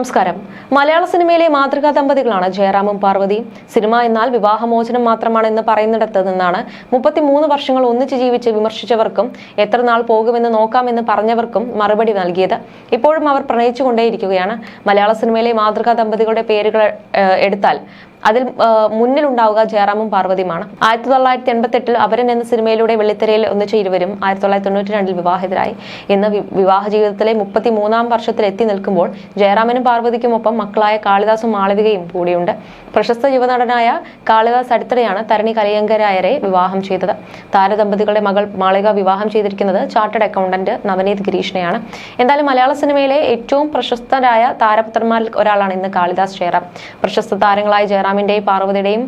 നമസ്കാരം. മലയാള സിനിമയിലെ മാതൃകാ ദമ്പതികളാണ് ജയറാമും പാർവതിയും. സിനിമ എന്നാൽ വിവാഹമോചനം മാത്രമാണ് എന്ന് പറയുന്നിടത്ത് നിന്നാണ് മുപ്പത്തിമൂന്ന് വർഷങ്ങൾ ഒന്നിച്ച് ജീവിച്ച് വിമർശിച്ചവർക്കും എത്ര നാൾ പോകുമെന്ന് നോക്കാമെന്ന് പറഞ്ഞവർക്കും മറുപടി നൽകിയത്. ഇപ്പോഴും അവർ പ്രണയിച്ചുകൊണ്ടേയിരിക്കുകയാണ്. മലയാള സിനിമയിലെ മാതൃകാ ദമ്പതികളുടെ പേരുകൾ എടുത്താൽ അതിൽ മുന്നിലുണ്ടാവുക ജയറാമും പാർവതിയുമാണ്. ആയിരത്തി തൊള്ളായിരത്തി എൺപത്തെട്ടിൽ അവരൻ എന്ന സിനിമയിലൂടെ വെള്ളിത്തിരയിൽ ഒന്നിച്ച ഇരുവരും ആയിരത്തി തൊള്ളായിരത്തി തൊണ്ണൂറ്റി രണ്ടിൽ വിവാഹിതരായി. ഇന്ന് വിവാഹ ജീവിതത്തിലെ മുപ്പത്തി മൂന്നാം വർഷത്തിൽ എത്തി നിൽക്കുമ്പോൾ ജയറാമനും പാർവതിക്കുമൊപ്പം മക്കളായ കാളിദാസും മാളവികയും കൂടിയുണ്ട്. പ്രശസ്ത യുവനടനായ കാളിദാസ് അടുത്തിടെയാണ് തരണി കലയങ്കരായരെ വിവാഹം ചെയ്തത്. താരദമ്പതികളുടെ മകൾ മാളിക വിവാഹം ചെയ്തിരിക്കുന്നത് ചാർട്ടേഡ് അക്കൗണ്ടന്റ് നവനീത് ഗിരീഷിനെയാണ്. എന്തായാലും മലയാള സിനിമയിലെ ഏറ്റവും പ്രശസ്തരായ താരപുത്രന്മാരിൽ ഒരാളാണ് ഇന്ന് കാളിദാസ് ജയറാം. പ്രശസ്ത താരങ്ങളായ ജയറാമിന്റെയും പാർവതിയുടെയും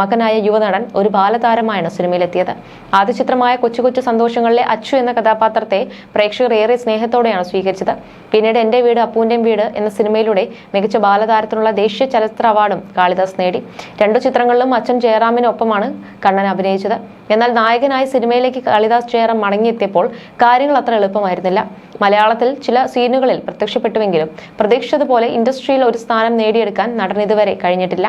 മകനായ യുവനടൻ ഒരു ബാലതാരമായാണ് സിനിമയിലെത്തിയത്. ആദ്യ ചിത്രമായ കൊച്ചു കൊച്ചു സന്തോഷങ്ങളിലെ അച്ചു എന്ന കഥാപാത്രത്തെ പ്രേക്ഷകർ ഏറെ സ്നേഹത്തോടെയാണ് സ്വീകരിച്ചത്. പിന്നീട് എന്റെ വീട് അപ്പൂന്റെയും വീട് എന്ന സിനിമയിലൂടെ മികച്ച ബാലതാരത്തിനുള്ള ദേശീയ ചലച്ചിത്ര അവാർഡും കാളിദാസ് നേടി. രണ്ടു ചിത്രങ്ങളിലും അച്ഛൻ ജയറാമിനൊപ്പമാണ് കണ്ണൻ അഭിനയിച്ചത്. എന്നാൽ നായകനായി സിനിമയിലേക്ക് കാളിദാസ് ജയറാം മടങ്ങിയെത്തിയപ്പോൾ കാര്യങ്ങൾ അത്ര എളുപ്പമായിരുന്നില്ല. മലയാളത്തിൽ ചില സീനുകളിൽ പ്രത്യക്ഷപ്പെട്ടുവെങ്കിലും പ്രതീക്ഷിച്ചതുപോലെ ഇൻഡസ്ട്രിയിൽ ഒരു സ്ഥാനം നേടിയെടുക്കാൻ നടൻ ഇതുവരെ കഴിഞ്ഞിട്ടില്ല.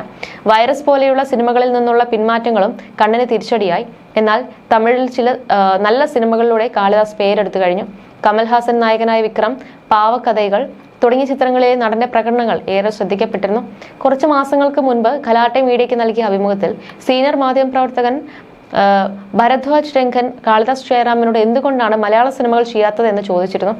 വൈറസ് പോലെയുള്ള സിനിമകളിൽ നിന്നുള്ള പിന്മാറ്റങ്ങളും കണ്ണിന് തിരിച്ചടിയായി. എന്നാൽ തമിഴിൽ ചില നല്ല സിനിമകളിലൂടെ കാളിദാസ് പേരെടുത്തു കഴിഞ്ഞു. കമൽഹാസൻ നായകനായ വിക്രം പാവക്കഥകൾ തുടങ്ങിയ ചിത്രങ്ങളിലെ നടന്റെ പ്രകടനങ്ങൾ ഏറെ ശ്രദ്ധിക്കപ്പെട്ടിരുന്നു. കുറച്ച് മാസങ്ങൾക്ക് മുൻപ് കലാട്ടെ മീഡിയയ്ക്ക് നൽകിയ അഭിമുഖത്തിൽ സീനിയർ മാധ്യമപ്രവർത്തകൻ ആ, ഭരദ്വാജ് രംഗൻ കാളിദാസ് ജയറാമിനോട് എന്തുകൊണ്ടാണ് മലയാള സിനിമകൾ ചെയ്യാത്തത് എന്ന് ചോദിച്ചിരുന്നു.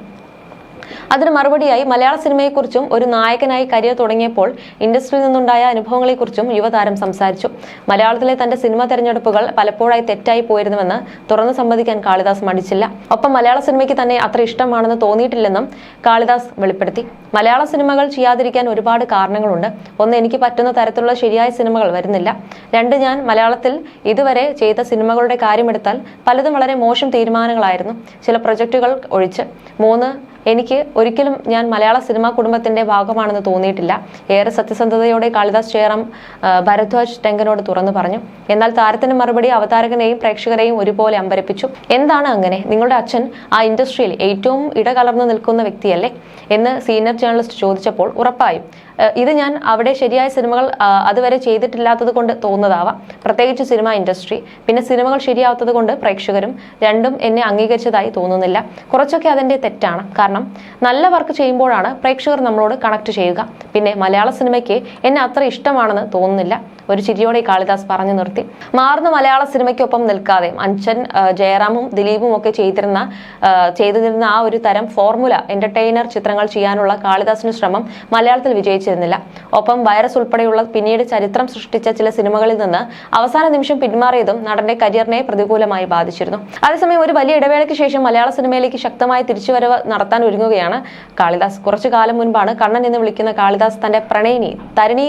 അതിന് മറുപടിയായി മലയാള സിനിമയെക്കുറിച്ചും ഒരു നായകനായി കരിയർ തുടങ്ങിയപ്പോൾ ഇൻഡസ്ട്രിയിൽ നിന്നുണ്ടായ അനുഭവങ്ങളെക്കുറിച്ചും യുവതാരം സംസാരിച്ചു. മലയാളത്തിലെ തന്റെ സിനിമ തെരഞ്ഞെടുപ്പുകൾ പലപ്പോഴായി തെറ്റായി പോയിരുന്നുവെന്ന് തുറന്നു സമ്മതിക്കാൻ കാളിദാസ് മടിച്ചില്ല. ഒപ്പം മലയാള സിനിമയ്ക്ക് തന്നെ അത്ര ഇഷ്ടമാണെന്ന് തോന്നിയിട്ടില്ലെന്നും കാളിദാസ് വെളിപ്പെടുത്തി. മലയാള സിനിമകൾ ചെയ്യാതിരിക്കാൻ ഒരുപാട് കാരണങ്ങളുണ്ട്. ഒന്ന് എനിക്ക് പറ്റുന്ന തരത്തിലുള്ള ശരിയായ സിനിമകൾ വരുന്നില്ല. രണ്ട് ഞാൻ മലയാളത്തിൽ ഇതുവരെ ചെയ്ത സിനിമകളുടെ കാര്യമെടുത്താൽ പലതും വളരെ മോശം തീരുമാനങ്ങളായിരുന്നു. ചില പ്രൊജക്ടുകൾ ഒഴിച്ച്. മൂന്ന് എനിക്ക് ഒരിക്കലും ഞാൻ മലയാള സിനിമാ കുടുംബത്തിന്റെ ഭാഗമാണെന്ന് തോന്നിയിട്ടില്ല. ഏറെ സത്യസന്ധതയോടെ കാളിദാസ് ജയറാം ഭരദ്വാജ് ടെങ്കനോട് തുറന്നു പറഞ്ഞു. എന്നാൽ താരത്തിന്റെ മറുപടി അവതാരകനെയും പ്രേക്ഷകരെയും ഒരുപോലെ അമ്പരപ്പിച്ചു. എന്താണ് അങ്ങനെ? നിങ്ങളുടെ അച്ഛൻ ആ ഇൻഡസ്ട്രിയിൽ ഏറ്റവും ഇടകലർന്നു നിൽക്കുന്ന വ്യക്തിയല്ലേ? എന്ന് സീനിയർ ജേർണലിസ്റ്റ് ചോദിച്ചപ്പോൾ ഉറപ്പായും ഇത് ഞാൻ അവിടെ ശരിയായ സിനിമകൾ അതുവരെ ചെയ്തിട്ടില്ലാത്തത് കൊണ്ട് തോന്നുന്നതാവാം. പ്രത്യേകിച്ച് സിനിമ ഇൻഡസ്ട്രി. പിന്നെ സിനിമകൾ ശരിയാവാത്തത് കൊണ്ട് പ്രേക്ഷകരും രണ്ടും എന്നെ അംഗീകരിച്ചതായി തോന്നുന്നില്ല. കുറച്ചൊക്കെ അതിന്റെ തെറ്റാണ്. കാരണം നല്ല വർക്ക് ചെയ്യുമ്പോഴാണ് പ്രേക്ഷകർ നമ്മളോട് കണക്ട് ചെയ്യുക. പിന്നെ മലയാള സിനിമയ്ക്ക് എന്നെ അത്ര ഇഷ്ടമാണെന്ന് തോന്നുന്നില്ല. ഒരു ചിരിയോടെ കാളിദാസ് പറഞ്ഞു നിർത്തി. മാറുന്ന മലയാള സിനിമയ്ക്കൊപ്പം നിൽക്കാതെ അഞ്ചൻ ജയറാമും ദിലീപും ഒക്കെ ചെയ്തിരുന്ന ചെയ്തിരുന്ന ആ ഒരു തരം ഫോർമുല എന്റർടൈനർ ചിത്രങ്ങൾ ചെയ്യാനുള്ള കാളിദാസിന് ശ്രമം മലയാളത്തിൽ വിജയിച്ചിരുന്നില്ല. ഒപ്പം വൈറസ് ഉൾപ്പെടെയുള്ള പിന്നീട് ചരിത്രം സൃഷ്ടിച്ച ചില സിനിമകളിൽ നിന്ന് അവസാന നിമിഷം പിന്മാറിയതും നടന്റെ കരിയറിനെ പ്രതികൂലമായി ബാധിച്ചിരുന്നു. അതേസമയം ഒരു വലിയ ഇടവേളയ്ക്ക് ശേഷം മലയാള സിനിമയിലേക്ക് ശക്തമായ തിരിച്ചുവരവ് നടത്താൻ ഒരുങ്ങുകയാണ് കാളിദാസ്. കുറച്ചു കാലം മുൻപാണ് കണ്ണൻ എന്ന് വിളിക്കുന്ന കാളിദാസ് തന്റെ പ്രണയിനി തരണി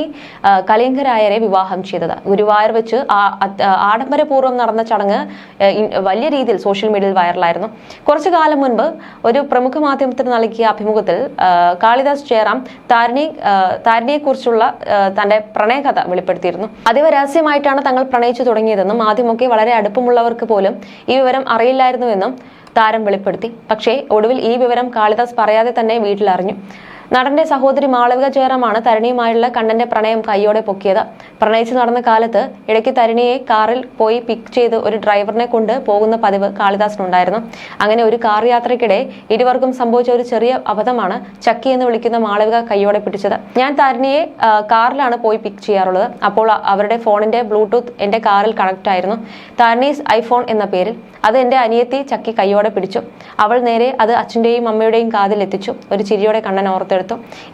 കലിംഗരായരെ വിവാഹം ചെയ്തത്. ഗുരുവായൂർ വെച്ച് ആഡംബരപൂർവം നടന്ന ചടങ്ങ് വലിയ രീതിയിൽ സോഷ്യൽ മീഡിയയിൽ വൈറലായിരുന്നു. കുറച്ചു കാലം മുൻപ് ഒരു പ്രമുഖ മാധ്യമത്തിന് നൽകിയ അഭിമുഖത്തിൽ കാളിദാസ് ജയറാം താരിണി താരിണിയെ കുറിച്ചുള്ള തന്റെ പ്രണയകഥ വെളിപ്പെടുത്തിയിരുന്നു. അതീവ രഹസ്യമായിട്ടാണ് തങ്ങൾ പ്രണയിച്ചു തുടങ്ങിയതെന്നും ആദ്യമൊക്കെ വളരെ അടുപ്പമുള്ളവർക്ക് പോലും ഈ വിവരം അറിയില്ലായിരുന്നുവെന്നും താരം വെളിപ്പെടുത്തി. പക്ഷേ ഒടുവിൽ ഈ വിവരം കാളിദാസ് പറയാതെ തന്നെ വീട്ടിലറിഞ്ഞു. നടന്റെ സഹോദരി മാളവിക ജയറാമാണ് തരണിയുമായുള്ള കണ്ണന്റെ പ്രണയം കൈയോടെ പൊക്കിയത്. പ്രണയിച്ചു നടന്ന കാലത്ത് ഇടയ്ക്ക് തരണിയെ കാറിൽ പോയി പിക്ക് ചെയ്ത് ഒരു ഡ്രൈവറിനെ കൊണ്ട് പോകുന്ന പതിവ് കാളിദാസിനുണ്ടായിരുന്നു. അങ്ങനെ ഒരു കാർ യാത്രയ്ക്കിടെ ഇരുവർക്കും സംഭവിച്ച ഒരു ചെറിയ അബദ്ധമാണ് ചക്കി എന്ന് വിളിക്കുന്ന മാളവിക കൈയോടെ പിടിച്ചത്. ഞാൻ തരണിയെ കാറിലാണ് പോയി പിക്ക് ചെയ്യാറുള്ളത്. അപ്പോൾ അവരുടെ ഫോണിന്റെ ബ്ലൂടൂത്ത് എന്റെ കാറിൽ കണക്ട് ആയിരുന്നു. തരണീസ് ഐഫോൺ എന്ന പേരിൽ അത് എന്റെ അനിയത്തി ചക്കി കൈയോടെ പിടിച്ചു. അവൾ നേരെ അത് അച്ഛന്റെയും അമ്മയുടെയും കാതിൽ എത്തിച്ചു. ഒരു ചിരിയോടെ കണ്ണൻ ഓർത്തെടുത്തു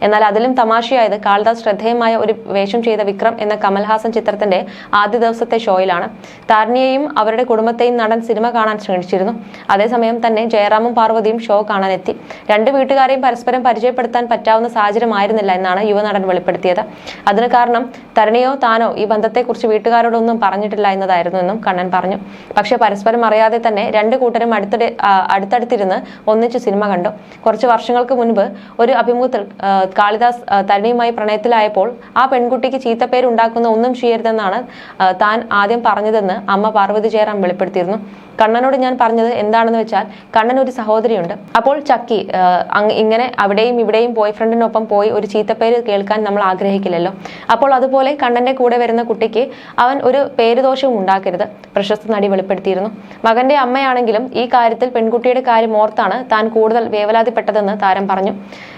എന്നാൽ അതിലും തമാശയായത് കാളിദാസ് ശ്രദ്ധേയമായ ഒരു വേഷം ചെയ്ത വിക്രം എന്ന കമൽഹാസൻ ചിത്രത്തിന്റെ ആദ്യ ദിവസത്തെ ഷോയിലാണ്. താരണിയെയും അവരുടെ കുടുംബത്തെയും നടൻ സിനിമ കാണാൻ ക്ഷണിച്ചിരുന്നു. അതേസമയം തന്നെ ജയറാമും പാർവതിയും ഷോ കാണാനെത്തി. രണ്ട് വീട്ടുകാരെയും പരസ്പരം പരിചയപ്പെടുത്താൻ പറ്റാവുന്ന സാഹചര്യമായിരുന്നില്ല എന്നാണ് യുവനടൻ വെളിപ്പെടുത്തിയത്. അതിന് കാരണം തരണിയോ താനോ ഈ ബന്ധത്തെക്കുറിച്ച് വീട്ടുകാരോടൊന്നും പറഞ്ഞിട്ടില്ല എന്നതായിരുന്നു എന്നും കണ്ണൻ പറഞ്ഞു. പക്ഷേ പരസ്പരം അറിയാതെ തന്നെ രണ്ട് കൂട്ടരും അടുത്തിടെ അടുത്തടുത്തിരുന്ന് ഒന്നിച്ച് സിനിമ കണ്ടു. കുറച്ച് വർഷങ്ങൾക്ക് മുൻപ് ഒരു ആ, കാളിദാസ് തരുണിയുമായി പ്രണയത്തിലായപ്പോൾ ആ പെൺകുട്ടിക്ക് ചീത്തപ്പേരുണ്ടാക്കുന്ന ഒന്നും ചെയ്യരുതെന്നാണ് താൻ ആദ്യം പറഞ്ഞതെന്ന് അമ്മ പാർവതി ജയറാം വെളിപ്പെടുത്തിയിരുന്നു. കണ്ണനോട് ഞാൻ പറഞ്ഞത് എന്താണെന്ന് വെച്ചാൽ കണ്ണൻ ഒരു സഹോദരിയുണ്ട്. അപ്പോൾ ചക്കി ഇങ്ങനെ അവിടെയും ഇവിടെയും ബോയ് ഫ്രണ്ടിനൊപ്പം പോയി ഒരു ചീത്തപ്പേര് കേൾക്കാൻ നമ്മൾ ആഗ്രഹിക്കില്ലല്ലോ. അപ്പോൾ അതുപോലെ കണ്ണന്റെ കൂടെ വരുന്ന കുട്ടിക്ക് അവൻ ഒരു പേരുദോഷവും ഉണ്ടാക്കരുത് പ്രശസ്ത നടി വെളിപ്പെടുത്തിയിരുന്നു. മകന്റെ അമ്മയാണെങ്കിലും ഈ കാര്യത്തിൽ പെൺകുട്ടിയുടെ കാര്യം ഓർത്താണ് താൻ കൂടുതൽ വേവലാതിപ്പെട്ടതെന്ന് താരം പറഞ്ഞു.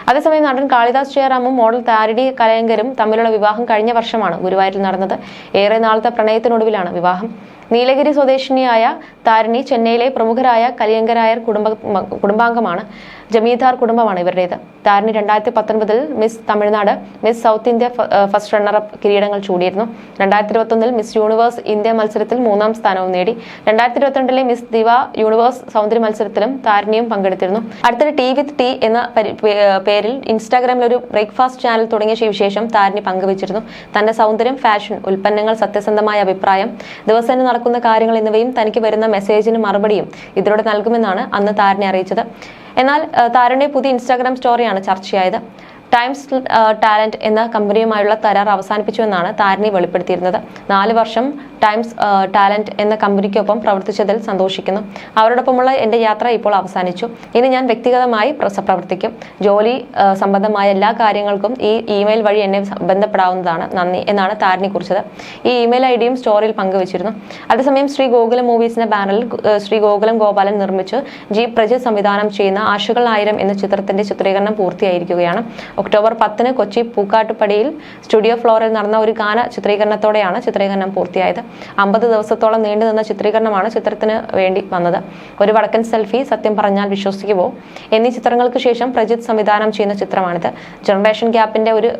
അതേസമയം നടൻ കാളിദാസ് ജയറാമും മോഡൽ താരിണി കലയങ്കരും തമ്മിലുള്ള വിവാഹം കഴിഞ്ഞ വർഷമാണ് ഗുരുവായൂരിൽ നടന്നത്. ഏറെ നാളത്തെ പ്രണയത്തിനൊടുവിലാണ് വിവാഹം. നീലഗിരി സ്വദേശിനിയായ താരിണി ചെന്നൈയിലെ പ്രമുഖരായ കലിയങ്കരായർ കുടുംബ കുടുംബാംഗമാണ്. ജമീദാർ കുടുംബമാണ് ഇവരുടേത്. താരിണി രണ്ടായിരത്തി പത്തൊൻപതിൽ miss Tamil Nadu miss south India first runner up കിരീടങ്ങൾ ചൂടിയിരുന്നു. രണ്ടായിരത്തി ഇരുപത്തൊന്നിൽ മിസ് യൂണിവേഴ്സ് ഇന്ത്യ മത്സരത്തിൽ മൂന്നാം സ്ഥാനവും നേടി. രണ്ടായിരത്തി ഇരുപത്തിരണ്ടിലെ മിസ് ദിവ യൂണിവേഴ്സ് സൗന്ദര്യ മത്സരത്തിലും താരിണിയും പങ്കെടുത്തിരുന്നു. അടുത്തിടെ ടി വിത്ത് ടി എന്ന പേരിൽ ഇൻസ്റ്റാഗ്രാമിൽ ഒരു ബ്രേക്ക്ഫാസ്റ്റ് ചാനൽ തുടങ്ങിയ ശേഷം താരിണി പങ്കുവച്ചിരുന്നു. തന്റെ സൗന്ദര്യം ഫാഷൻ ഉൽപ്പന്നങ്ങൾ സത്യസന്ധമായ അഭിപ്രായം ദിവസേന നടക്കുന്ന കാര്യങ്ങൾ എന്നിവയും തനിക്ക് വരുന്ന മെസ്സേജിന് മറുപടിയും ഇതിലൂടെ നൽകുമെന്നാണ് അന്ന് താരിണി അറിയിച്ചത്. എന്നാൽ ഏഹ്, പുതിയ ഇൻസ്റ്റാഗ്രാം സ്റ്റോറിയാണ് ചർച്ചയായത്. ടൈംസ് ടാലന്റ് എന്ന കമ്പനിയുമായുള്ള കരാർ അവസാനിപ്പിച്ചുവെന്നാണ് താരിണി വെളിപ്പെടുത്തിയിരുന്നത്. നാല് വർഷം ടൈംസ് ടാലന്റ് എന്ന കമ്പനിക്കൊപ്പം പ്രവർത്തിച്ചതിൽ സന്തോഷിക്കുന്നു. അവരോടൊപ്പമുള്ള എന്റെ യാത്ര ഇപ്പോൾ അവസാനിച്ചു. ഇനി ഞാൻ വ്യക്തിഗതമായി പ്രവർത്തിക്കും. ജോലി സംബന്ധമായ എല്ലാ കാര്യങ്ങൾക്കും ഈ ഇമെയിൽ വഴി എന്നെ ബന്ധപ്പെടാവുന്നതാണ്. നന്ദി എന്നാണ് താരിണി കുറിച്ചത്. ഈ ഇമെയിൽ ഐ ഡിയും സ്റ്റോറിയിൽ പങ്കുവച്ചിരുന്നു. അതേസമയം ശ്രീ ഗോകുലം മൂവീസിന്റെ ബാനറിൽ ശ്രീ ഗോകുലം ഗോപാലൻ നിർമ്മിച്ച്. ജി പ്രജ സംവിധാനം ചെയ്യുന്ന ആശുകൾ ആയിരം എന്ന ചിത്രത്തിന്റെ ചിത്രീകരണം പൂർത്തിയായിരിക്കുകയാണ്. ഒക്ടോബർ പത്തിന് കൊച്ചി പൂക്കാട്ടുപടിയിൽ സ്റ്റുഡിയോ ഫ്ലോറിൽ നടന്ന ഒരു ഗാന ചിത്രീകരണത്തോടെയാണ് ചിത്രീകരണം പൂർത്തിയായത്. അമ്പത് ദിവസത്തോളം നീണ്ടുനിന്ന ചിത്രീകരണമാണ് ചിത്രത്തിന് വേണ്ടി വന്നത്. ഒരു വടക്കൻ സെൽഫി സത്യം പറഞ്ഞാൽ വിശ്വസിക്കുമോ എന്നീ ചിത്രങ്ങൾക്ക് ശേഷം പ്രജിത് സംവിധാനം ചെയ്യുന്ന ചിത്രമാണിത്. ജനറേഷൻ ഗ്യാപ്പിന്റെ ഒരു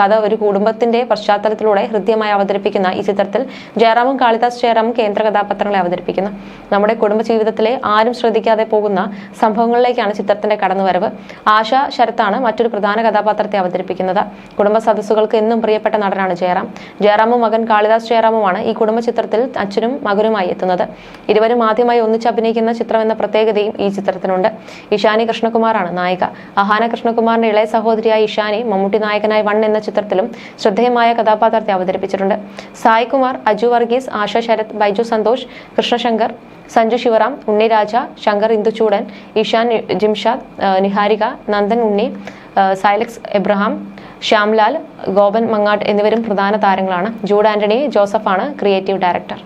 കഥ ഒരു കുടുംബത്തിന്റെ പശ്ചാത്തലത്തിലൂടെ ഹൃദ്യമായി അവതരിപ്പിക്കുന്ന ഈ ചിത്രത്തിൽ ജയറാമും കാളിദാസ് ജയറാമും കേന്ദ്ര കഥാപാത്രങ്ങളെ അവതരിപ്പിക്കുന്നു. നമ്മുടെ കുടുംബ ജീവിതത്തിലെ ആരും ശ്രദ്ധിക്കാതെ പോകുന്ന സംഭവങ്ങളിലേക്കാണ് ചിത്രത്തിന്റെ കടന്നുവരവ്. ആശ ശരത്താണ് മറ്റൊരു പ്രധാന കഥാപാത്രത്തെ അവതരിപ്പിക്കുന്നത്. കുടുംബ സദസ്സുകൾക്ക് എന്നും പ്രിയപ്പെട്ട നടനാണ് ജയറാം. ജയറാമും മകൻ കാളിദാസ് ജയറാമുമാണ് ഈ കുടുംബ ചിത്രത്തിൽ അച്ഛനും മകനുമായി എത്തുന്നത്. ഇരുവരും ആദ്യമായി ഒന്നിച്ച് അഭിനയിക്കുന്ന ചിത്രം എന്ന പ്രത്യേകതയും ഈ ചിത്രത്തിനുണ്ട്. ഇഷാനി കൃഷ്ണകുമാറാണ് നായിക. അഹാന കൃഷ്ണകുമാറിന്റെ ഇളയ സഹോദരിയായ ഇഷാനി മമ്മൂട്ടി നായകനായി വൺ എന്ന ചിത്രത്തിലും ശ്രദ്ധേയമായ കഥാപാത്രത്തെ അവതരിപ്പിച്ചിട്ടുണ്ട്. സായ്കുമാർ അജു വർഗീസ് ആശ ശരത് ബൈജു സന്തോഷ് കൃഷ്ണശങ്കർ സഞ്ജു ശിവറാം ഉണ്ണിരാജ ശങ്കർ ഇന്ദുചൂടൻ ഇഷാൻ ജിംഷാദ് നിഹാരിക നന്ദൻ ഉണ്ണി സൈലക്സ് എബ്രഹാം ശ്യാംലാൽ ഗോപൻ മങ്ങാട്ട് എന്നിവരും പ്രധാന താരങ്ങളാണ്. ജൂഡ് ആന്റണി ജോസഫാണ് ക്രിയേറ്റീവ് ഡയറക്ടർ.